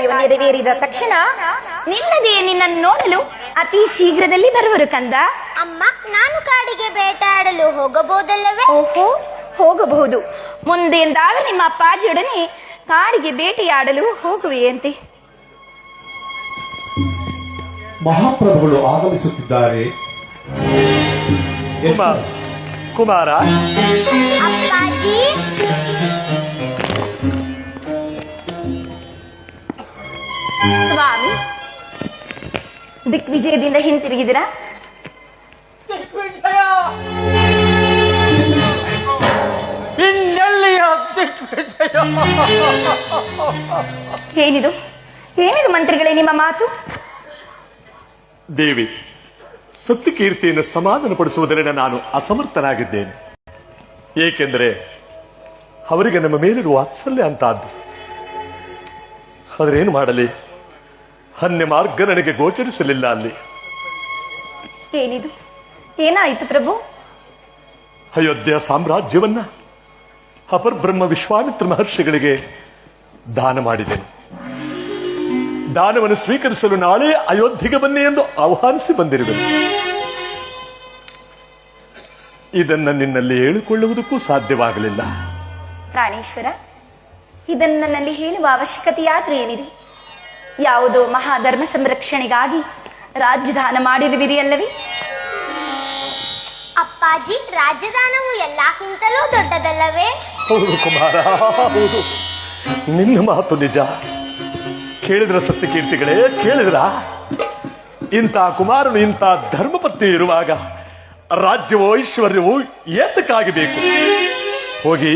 ಕಾರ್ಯವು ನೆರವೇರಿದ ತಕ್ಷಣ ನಿಲ್ಲದೆ ನಿನ್ನನ್ನು ನೋಡಲು ಅತಿ ಶೀಘ್ರದಲ್ಲಿ ಬರುವರು ಕಂದ. ಅಮ್ಮ ನಾನು ಕಾಡಿಗೆ ಬೇಟಾಡಲು ಹೋಗಬಹುದಲ್ಲವೇ? ಓಹೋ ಹೋಗಬಹುದು. ಮುಂದೆಂದಾದರೂ ನಿಮ್ಮ ಅಪ್ಪಾಜಿಯೊಡನೆ ಕಾಡಿಗೆ ಬೇಟೆಯಾಡಲು ಹೋಗುವೆಯಂತೆ. ಮಹಾಪ್ರಭುಗಳು ಆಗಮಿಸುತ್ತಿದ್ದಾರೆ. ಕುಮಾರ ಕುಮಾರ. ಅಪ್ಪಾಜಿ ಸ್ವಾಮಿ ದಿಗ್ವಿಜಯದಿಂದ ಹಿಂತಿರುಗಿದಿರಾ ಇನ್ನೆಲ್ಲಿಯ ದಿಗ್ವಿಜಯ! ಏನಿದು? ಏನಿದು ಮಂತ್ರಿಗಳೇ ನಿಮ್ಮ ಮಾತು? ದೇವಿ ಸತ್ಯಕೀರ್ತಿಯನ್ನು ಸಮಾಧಾನಪಡಿಸುವುದರಿಂದ ನಾನು ಅಸಮರ್ಥನಾಗಿದ್ದೇನೆ. ಏಕೆಂದರೆ ಅವರಿಗೆ ನಮ್ಮ ಮೇಲಿರುವ ವಾತ್ಸಲ್ಯ ಆದ್ರೆ ಏನು ಮಾಡಲಿ? ಅನ್ಯ ಮಾರ್ಗ ನನಗೆ ಗೋಚರಿಸಲಿಲ್ಲ ಅಲ್ಲಿ. ಏನಿದು? ಏನಾಯಿತು ಪ್ರಭು? ಅಯೋಧ್ಯ ಸಾಮ್ರಾಜ್ಯವನ್ನ ಅಪರ್ಬ್ರಹ್ಮ ವಿಶ್ವಾಮಿತ್ರ ಮಹರ್ಷಿಗಳಿಗೆ ದಾನ ಮಾಡಿದೆನು. ದಾನವನ್ನು ಸ್ವೀಕರಿಸಲು ನಾಳೆ ಅಯೋಧ್ಯೆಗೆ ಬನ್ನಿ ಎಂದು ಆಹ್ವಾನಿಸಿ ಬಂದಿರುವೆನು. ಇದನ್ನ ನಿನ್ನಲ್ಲಿ ಹೇಳಿಕೊಳ್ಳುವುದಕ್ಕೂ ಸಾಧ್ಯವಾಗಲಿಲ್ಲ. ಪ್ರಾಣೇಶ್ವರ ಇದನ್ನ ನನ್ನಲ್ಲಿ ಹೇಳುವ ಅವಶ್ಯಕತೆಯಾದ್ರೂ ಏನಿದೆ? ಯಾವುದೋ ಮಹಾಧರ್ಮ ಸಂರಕ್ಷಣೆಗಾಗಿ ರಾಜ್ಯದಾನ ಮಾಡಿರುವಿರಿ ಅಲ್ಲವೇ ಅಪ್ಪಾಜಿ ರಾಜಧಾನವು ಎಲ್ಲಕ್ಕಿಂತಲೂ ದೊಡ್ಡದಲ್ಲವೇ? ಹೌದು ಕುಮಾರ ಹೌದು. ನಿನ್ನ ಮಾತು ನಿಜ. ಕೇಳಿದ್ರ ಸತ್ಯಕೀರ್ತಿಗಳೇ ಕೇಳಿದ್ರ. ಇಂಥ ಕುಮಾರನು ಇಂಥ ಧರ್ಮಪತ್ನಿ ಇರುವಾಗ ರಾಜ್ಯವೋ ಐಶ್ವರ್ಯವೋ ಏತಕ್ಕಾಗಬೇಕು ಹೋಗಿ.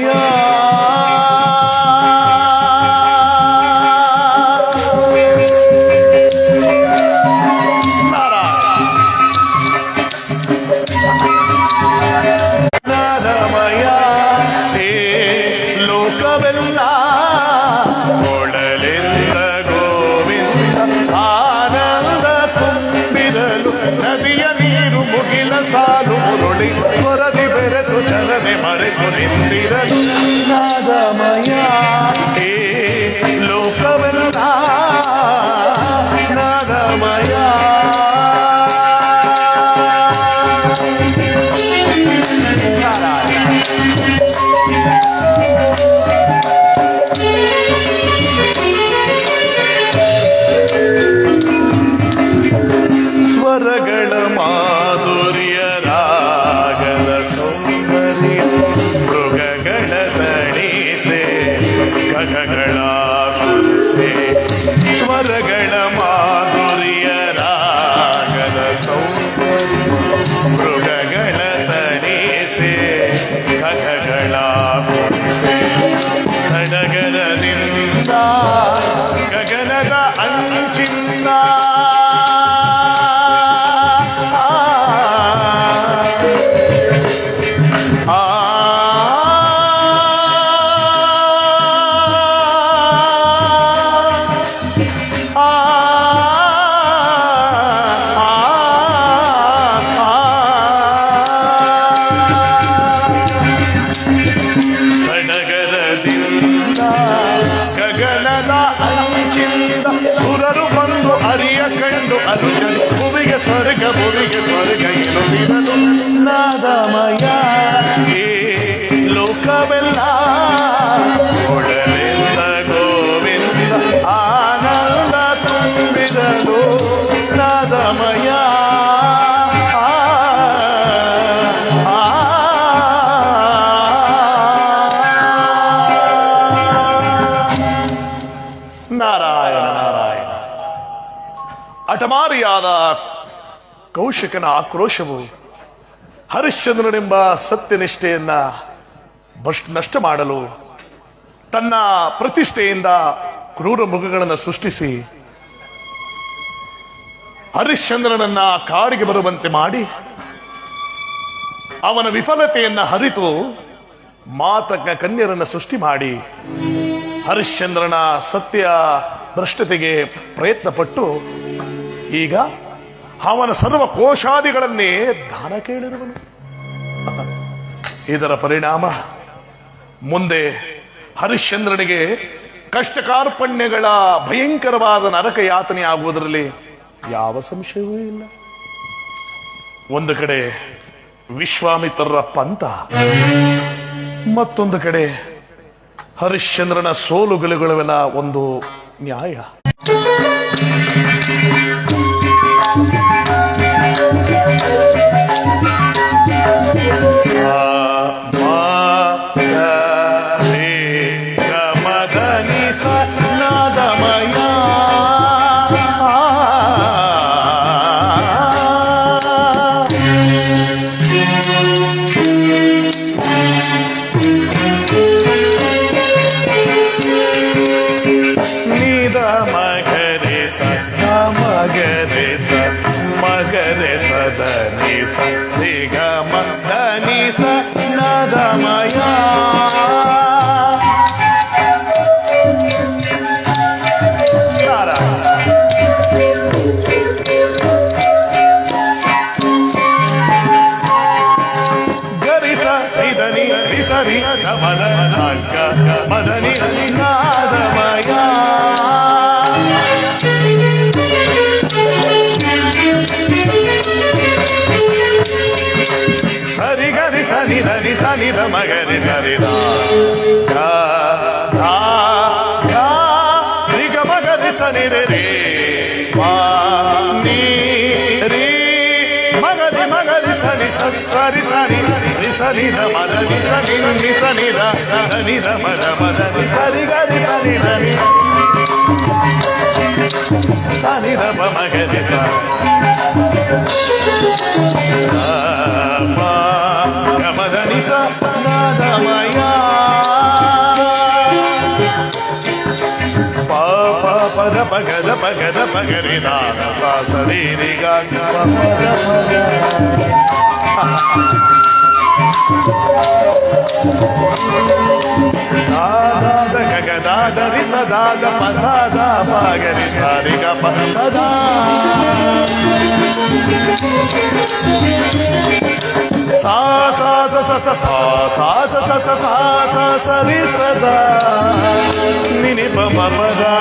yeah. Ah. ನಾರಾಯಣ ಕೌಶಿಕನ ಆಕ್ರೋಶವು ಹರಿಶ್ಚಂದ್ರನೆಂಬ ಸತ್ಯನಿಷ್ಠೆಯನ್ನ ನಿಷ್ಠೆಯನ್ನ ನಷ್ಟ ಮಾಡಲು ತನ್ನ ಪ್ರತಿಷ್ಠೆಯಿಂದ ಕ್ರೂರ ಮುಖಗಳನ್ನು ಸೃಷ್ಟಿಸಿ ಹರಿಶ್ಚಂದ್ರನನ್ನ ಕಾಡಿಗೆ ಬರುವಂತೆ ಮಾಡಿ ಅವನ ವಿಫಲತೆಯನ್ನ ಹರಿತು ಮಾತಕ ಕನ್ಯರನ್ನ ಸೃಷ್ಟಿ ಮಾಡಿ ಹರಿಶ್ಚಂದ್ರನ ಸತ್ಯ ಭ್ರಷ್ಟತೆಗೆ ಪ್ರಯತ್ನ ಪಟ್ಟು ಈಗ ಅವನ ಸರ್ವ ಕೋಶಾದಿಗಳನ್ನೇ ದಾನ ಕೇಳಿರುವನು. ಇದರ ಪರಿಣಾಮ ಮುಂದೆ ಹರಿಶ್ಚಂದ್ರನಿಗೆ ಕಷ್ಟ ಕಾರ್ಪಣ್ಯಗಳ ಭಯಂಕರವಾದ ನರಕ ಯಾತನೆ ಆಗುವುದರಲ್ಲಿ ಯಾವ ಸಂಶಯವೂ ಇಲ್ಲ. ಒಂದು ಕಡೆ ವಿಶ್ವಾಮಿತ್ರರ ಪಂಥ, ಮತ್ತೊಂದು ಕಡೆ ಹರಿಶ್ಚಂದ್ರನ ಸೋಲುಗಲುಗಳ ಒಂದು ನ್ಯಾಯ. మగరి సరిదా. మగరి సని రే మగరి మగరి సని సరి సరి. రి సని ర మదని సని ని సని ర ని ర మద మదని సరి గరి సని రి సని రమ మగరి సా. గమదని సా నాదమయా పద పగద పగద పగరి నాద సా సరి రిగా దాదాద గగదాదరి సదాద పసాద పాగరి సారిగ సదా సా సా స స స సా సా స స స సా స సరి సదా నిని పమ పదా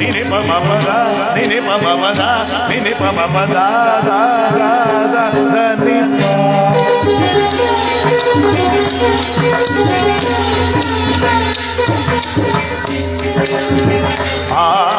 నిని పమ పదా నిని పమ పదా నిని పమ పదా దా దా దా ని పా Ah.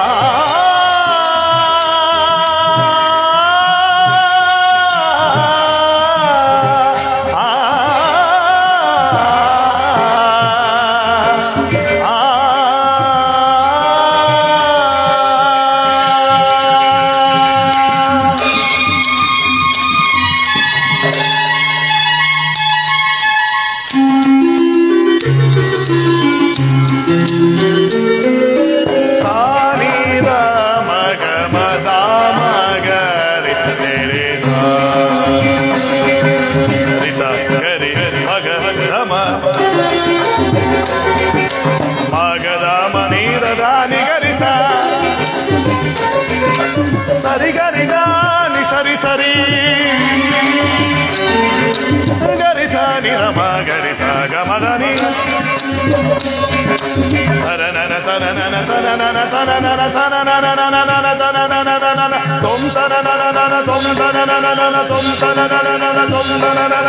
சாகமதனி தரநன தரநன தரநன தரநன தரநன தரநன தரநன தரநன தொம் தரநன தொம் தரநன தொம் தரநன தொம் தரநன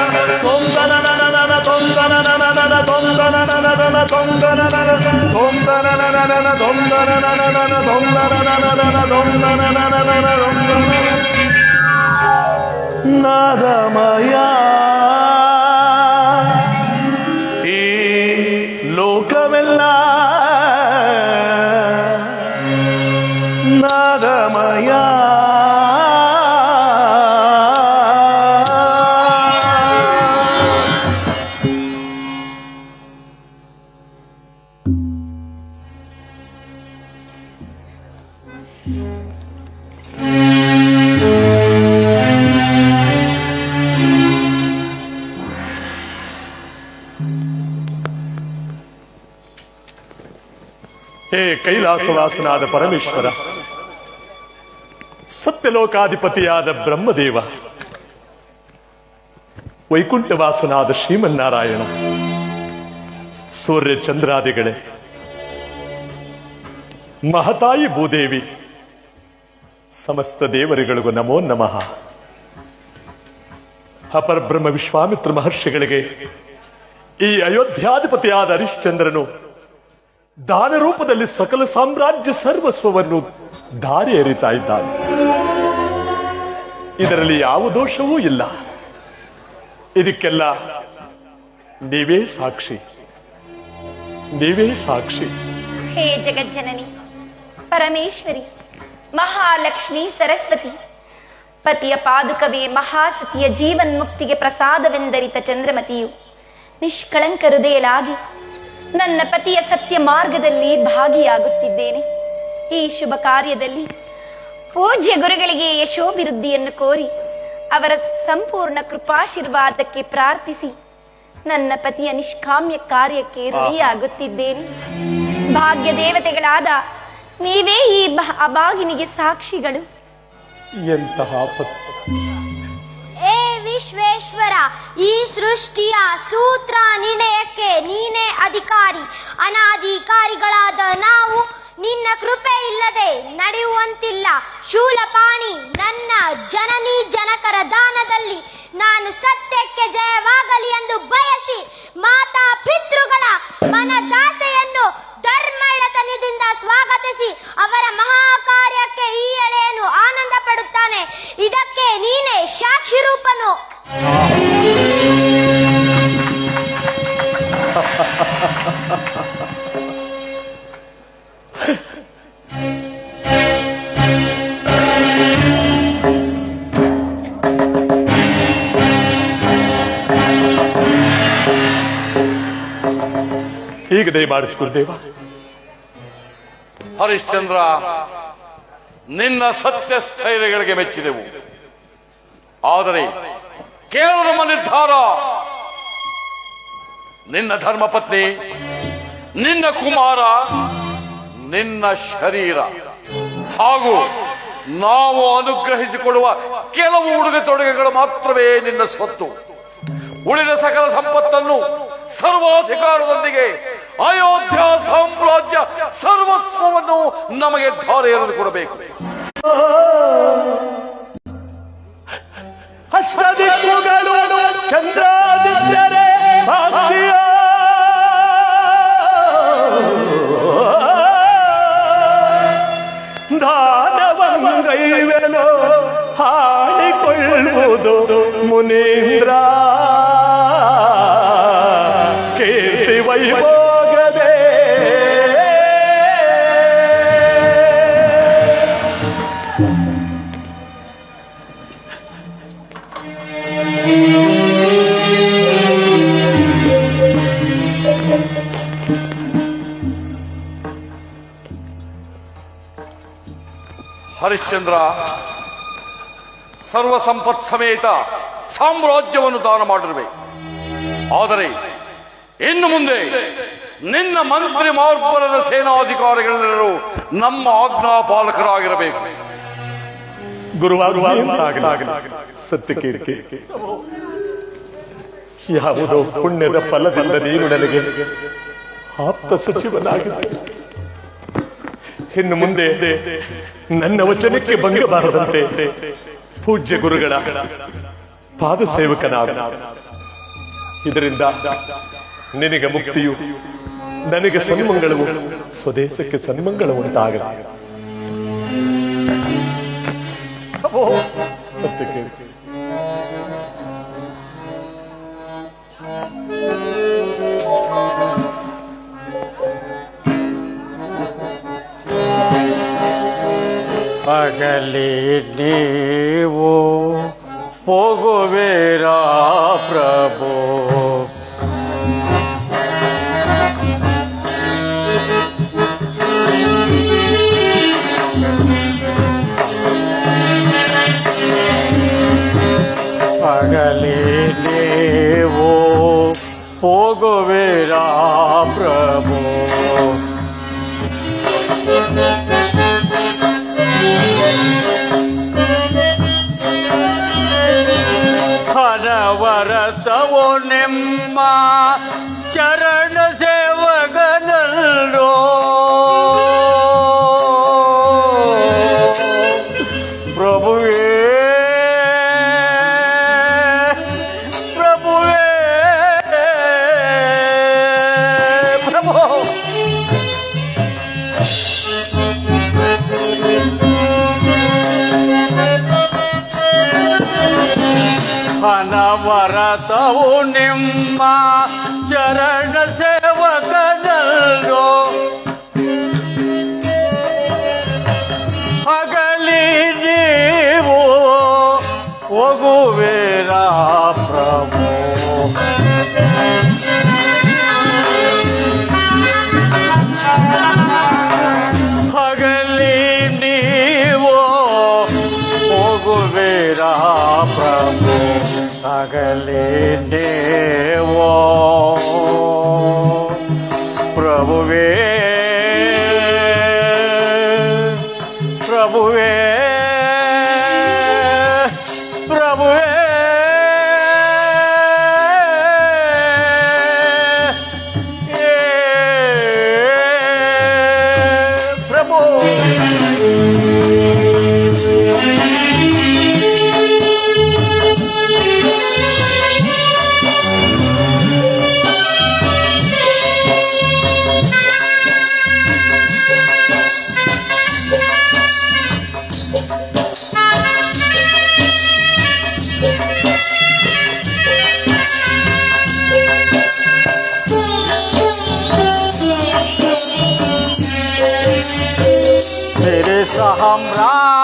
தொம் தரநன தொம் தரநன தொம் தரநன தொம் தரநன தொம் தரநன தொம் தரநன தொம் தரநன நாதமயா லோகமெல்லாம் ಕೈಲಾಸವಾಸನಾದ ಪರಮೇಶ್ವರ. ಸತ್ಯಲೋಕಾಧಿಪತಿಯಾದ ಬ್ರಹ್ಮದೇವ. ವೈಕುಂಠವಾಸನಾದ ಶ್ರೀಮನ್ನಾರಾಯಣ. ಸೂರ್ಯ ಚಂದ್ರಾದಿಗಳೇ. ಮಹತಾಯಿ ಭೂದೇವಿ. ಸಮಸ್ತ ದೇವರುಗಳಿಗೂ ನಮೋ ನಮಃ. ಅಪರಬ್ರಹ್ಮ ವಿಶ್ವಾಮಿತ್ರ ಮಹರ್ಷಿಗಳಿಗೆ ಈ ಅಯೋಧ್ಯಾಧಿಪತಿಯಾದ ಹರಿಶ್ಚಂದ್ರನು ದಾನ ರೂಪದಲ್ಲಿ ಸಕಲ ಸಾಮ್ರಾಜ್ಯ ಸರ್ವಸ್ವವನ್ನು ದಾರಿ ಎರಿತಾ ಇದ್ದಾನೆ. ಇದರಲ್ಲಿ ಯಾವ ದೋಷವೂ ಇಲ್ಲ. ಇದಕ್ಕೆಲ್ಲ ನೀವೇ ಸಾಕ್ಷಿ. ನೀವೇ ಸಾಕ್ಷಿ. ಹೇ ಜಗಜ್ಜನನಿ, ಪರಮೇಶ್ವರಿ, ಮಹಾಲಕ್ಷ್ಮಿ ಸರಸ್ವತಿ, ಪತಿಯ ಪಾದುಕವೇ ಮಹಾಸತಿಯ ಜೀವನ್ಮುಕ್ತಿಗೆ ಪ್ರಸಾದವೆಂದರಿತ ಚಂದ್ರಮತಿಯು ನಿಷ್ಕಳಂಕ ಹೃದಯಲಾಗಿ ನನ್ನ ಪತಿಯ ಸತ್ಯ ಮಾರ್ಗದಲ್ಲಿ ಭಾಗಿಯಾಗುತ್ತಿದ್ದೇನೆ. ಈ ಶುಭ ಕಾರ್ಯದಲ್ಲಿ ಪೂಜ್ಯ ಗುರುಗಳಿಗೆ ಯಶೋಭಿವೃದ್ಧಿಯನ್ನು ಕೋರಿ ಅವರ ಸಂಪೂರ್ಣ ಕೃಪಾಶೀರ್ವಾದಕ್ಕೆ ಪ್ರಾರ್ಥಿಸಿ ನನ್ನ ಪತಿಯ ನಿಷ್ಕಾಮ್ಯ ಕಾರ್ಯಕ್ಕೆ ಋಣಿಯಾಗುತ್ತಿದ್ದೇನೆ. ಭಾಗ್ಯ ದೇವತೆಗಳಾದ ನೀವೇ ಈ ಅಬಾಗಿನಿಗೆ ಅಭಾಗಿನಿಗೆ ಸಾಕ್ಷಿಗಳು. ಎಂತಹ ವಿಶ್ವೇಶ್ವರ, ಈ ಸೃಷ್ಟಿಯ ಸೂತ್ರ ನಿರ್ಣಯಕ್ಕೆ ನೀನೇ ಅಧಿಕಾರಿ. ಅನಾಧಿಕಾರಿಗಳಾದ ನಾವು ನಿನ್ನ ಕೃಪೆ ಇಲ್ಲದೆ ನಡೆಯುವಂತಿಲ್ಲ. ಶೂಲಪಾಣಿ, ನನ್ನ ಜನನಿ ಜನಕರ ದಾನದಲ್ಲಿ ನಾನು ಸತ್ಯಕ್ಕೆ ಜಯವಾಗಲಿ ಈಗ ದಯಮಾಡಿಸಿ ಗುರುದೇವ. ಹರಿಶ್ಚಂದ್ರ, ನಿನ್ನ ಸತ್ಯ ಸ್ಥೈರ್ಯಗಳಿಗೆ ಮೆಚ್ಚಿದೆವು. ಆದರೆ ಕೇವಲ ನಮ್ಮ ನಿರ್ಧಾರ, ನಿನ್ನ ಧರ್ಮಪತ್ನಿ, ನಿನ್ನ ಕುಮಾರ, ನಿನ್ನ ಶರೀರ. ಹಾಗೂ ನಾವು ಅನುಗ್ರಹಿಸಿಕೊಡುವ ಕೆಲವು ಉಡುಗೆ ತೊಡುಗೆಗಳು ಮಾತ್ರವೇ ನಿನ್ನ ಸ್ವತ್ತು. ಉಳಿದ ಸಕಲ ಸಂಪತ್ತನ್ನು ಸರ್ವಾಧಿಕಾರದೊಂದಿಗೆ ಅಯೋಧ್ಯ ಸಾಮ್ರಾಜ್ಯ ಸರ್ವಸ್ವವನ್ನು ನಮಗೆ ಧಾರೆ ಎರೆದು ಕೊಡಬೇಕು. ಅಷ್ಟದಿಕ್ಕುಗಳು ಚಂದ್ರಾದಿತ್ಯರೇ ಸಾಕ್ಷಿಯ. ದಾನವಂಗೈವೆನೋ ಹಾಡಿಕೊಳ್ಳುವುದು ಮುನೀಂದ್ರ. ಹರಿಶ್ಚಂದ್ರ ಸರ್ವ ಸಂಪತ್ ಸಮೇತ ಸಾಮ್ರಾಜ್ಯವನ್ನು ದಾನ ಮಾಡಿರಬೇಕು ಆದರೆ ಇನ್ನು ಮುಂದೆ ನಿನ್ನ ಮಂತ್ರಿ ಮಾರ್ಪರದ ಸೇನಾಧಿಕಾರಿಗಳೆಲ್ಲರೂ ನಮ್ಮ ಆಜ್ಞಾಪಾಲಕರಾಗಿರಬೇಕು. ಗುರುವಾರ ಸತ್ಯಕೀರ್ತಿ ಯಾವುದೋ ಪುಣ್ಯದ ಫಲದಿಂದ ನೀನು ನನಗೆ ಆಪ್ತ ಸಚಿವನಾಗಿದೆ ಇನ್ನು ಮುಂದೆ ನನ್ನ ವಚನಕ್ಕೆ ಭಂಗ ಬಾರದಂತೆ ಪೂಜ್ಯ ಗುರುಗಳ ಪಾದ ಸೇವಕನಾದ ಇದರಿಂದ ನಿನಗೆ ಮುಕ್ತಿಯು, ನನಗೆ ಸನ್ಮಂಗಳವು ಸ್ವದೇಶಕ್ಕೆ ಸನ್ಮಂಗಳ ಸತ್ಯ పగలి నీవు పోగువేరా ప్రభు. పగలి నీవు పోగువేరా ప్రభు. ನಿಮ್ಮ Prabu tak kelindih sahamra.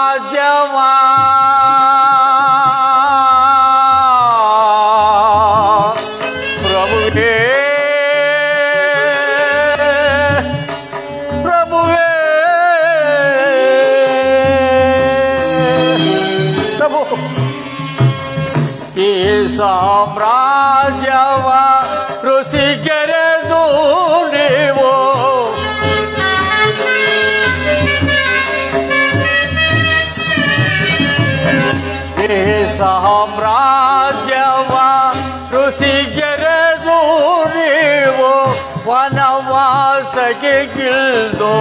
ವನವಾಸಕ್ಕೆ ಗಿಲ್ದು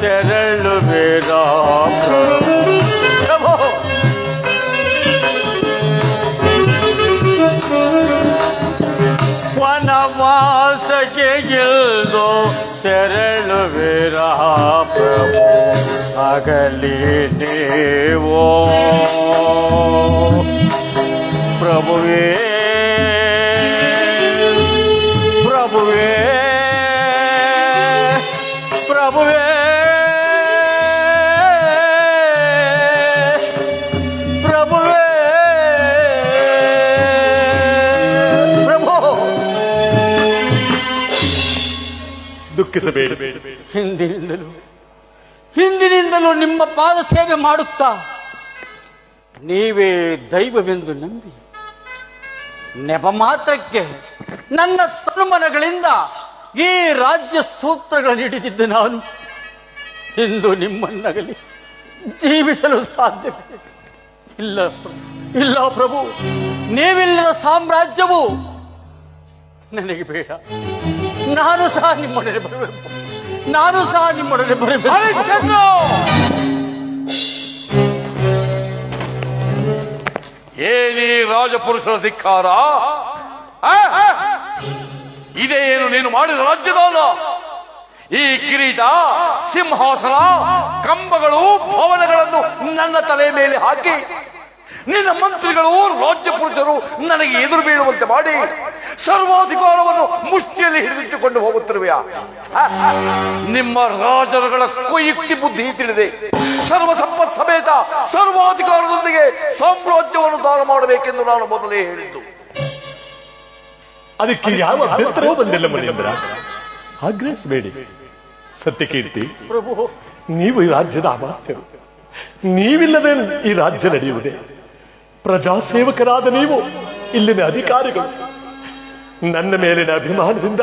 ತೆರಳು ಬೇಡ ಪ್ರಭು ವನವಾಸಕ್ಕೆ ಗಿಲ್ದು ತೆರಳು ಬೇಡ ಪ್ರಭು ಆಗಲಿ ನೀವು ಪ್ರಭುವೇ ಪ್ರಭುವೇ ಪ್ರಭುವೇ ಪ್ರಭುವೇ. ಪ್ರಭು. ದುಃಖಿಸಬೇಡಿ. ಹಿಂದಿನಿಂದಲೂ ಹಿಂದಿನಿಂದಲೂ ನಿಮ್ಮ ಪಾದ ಸೇವೆ ಮಾಡುತ್ತಾ? ನೀವೇ ದೈವವೆಂದು ನಂಬಿ. ನೆಪ ಮಾತ್ರಕ್ಕೆ ನನ್ನ ತನುಮನಗಳಿಂದ ಈ ರಾಜ್ಯ ಸೂತ್ರಗಳನ್ನು ಹಿಡಿದಿದ್ದ ನಾನು ಇಂದು ನಿಮ್ಮನ್ನಗಲಿ ಜೀವಿಸಲು ಸಾಧ್ಯವಿದೆ. ಇಲ್ಲ ಇಲ್ಲ ಪ್ರಭು, ನೀವಿಲ್ಲದ ಸಾಮ್ರಾಜ್ಯವು ನನಗೆ ಬೇಡ. ನಾನು ಸಹ ನಿಮ್ಮೊಡನೆ ಬರಬೇಕು. ನಾನು ಸಹ ನಿಮ್ಮೊಡನೆ ಬರಬೇಕು. ಏನೀ ರಾಜಪುರುಷರ ಧಿಕ್ಕಾರ? ಇದೇ ಏನು ನೀನು ಮಾಡಿದ ರಾಜ್ಯದಾನ ಈ ಕಿರೀಟ, ಸಿಂಹಾಸನ, ಕಂಬಗಳು, ಭವನಗಳನ್ನು ನನ್ನ ತಲೆ ಮೇಲೆ ಹಾಕಿ, ನಿನ್ನ ಮಂತ್ರಿಗಳು, ರಾಜ್ಯ ಪುರುಷರು ನನಗೆ ಎದುರು ಬೀಳುವಂತೆ ಮಾಡಿ, ಸರ್ವಾಧಿಕಾರವನ್ನು ಮುಷ್ಟಿಯಲ್ಲಿ ಹಿಡಿದಿಟ್ಟುಕೊಂಡು ಹೋಗುತ್ತಿರುವೆಯ? ನಿಮ್ಮ ರಾಜರುಗಳ ಕೊಯುಕ್ತಿ ಬುದ್ಧಿ ತಿಳಿದೆ. ಸರ್ವ ಸಂಪತ್ ಸಮೇತ ಸರ್ವಾಧಿಕಾರದೊಂದಿಗೆ ಸಾಮ್ರಾಜ್ಯವನ್ನು ದಾನ ಮಾಡಬೇಕೆಂದು ನಾನು ಮೊದಲೇ ಹೇಳಿದ್ದು. ಅದಕ್ಕೆ ಯಾವ ಅಭ್ಯಂತರವೂ ಬಂದಿಲ್ಲ ಮುನೀಂದ್ರ ಆಗ್ರಹಿಸಬೇಡಿ ಸತ್ಯಕೀರ್ತಿ ಪ್ರಭು ನೀವು ಈ ರಾಜ್ಯದ ಅಮಾತ್ಯರು. ನೀವಿಲ್ಲದೆ ಈ ರಾಜ್ಯ ನಡೆಯುವುದೇ? ಪ್ರಜಾಸೇವಕರಾದ ನೀವು ಇಲ್ಲಿನ ಅಧಿಕಾರಿಗಳು. ನನ್ನ ಮೇಲಿನ ಅಭಿಮಾನದಿಂದ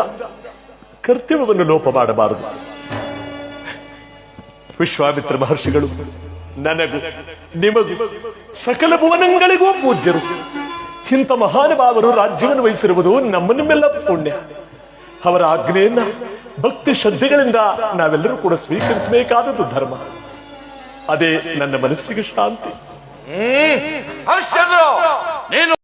ಕರ್ತವ್ಯವನ್ನು ಲೋಪ ಮಾಡಬಾರದು. ವಿಶ್ವಾಮಿತ್ರ ಮಹರ್ಷಿಗಳು ನನಗೂ ನಿಮಗೂ ಸಕಲ ಭುವನಗಳಿಗೂ ಪೂಜ್ಯರು. ಇಂಥ ಮಹಾನುಭಾವರು ರಾಜ್ಯವನ್ನು ವಹಿಸಿರುವುದು ನಮ್ಮ ನಿಮ್ಮೆಲ್ಲ ಪುಣ್ಯ. ಅವರ ಆಜ್ಞೆಯನ್ನ, ಭಕ್ತಿ ಶ್ರದ್ಧೆಗಳಿಂದ ನಾವೆಲ್ಲರೂ ಕೂಡ ಸ್ವೀಕರಿಸಬೇಕಾದದ್ದು ಧರ್ಮ. ಅದೇ ನನ್ನ ಮನಸ್ಸಿಗೆ ಶಾಂತಿ.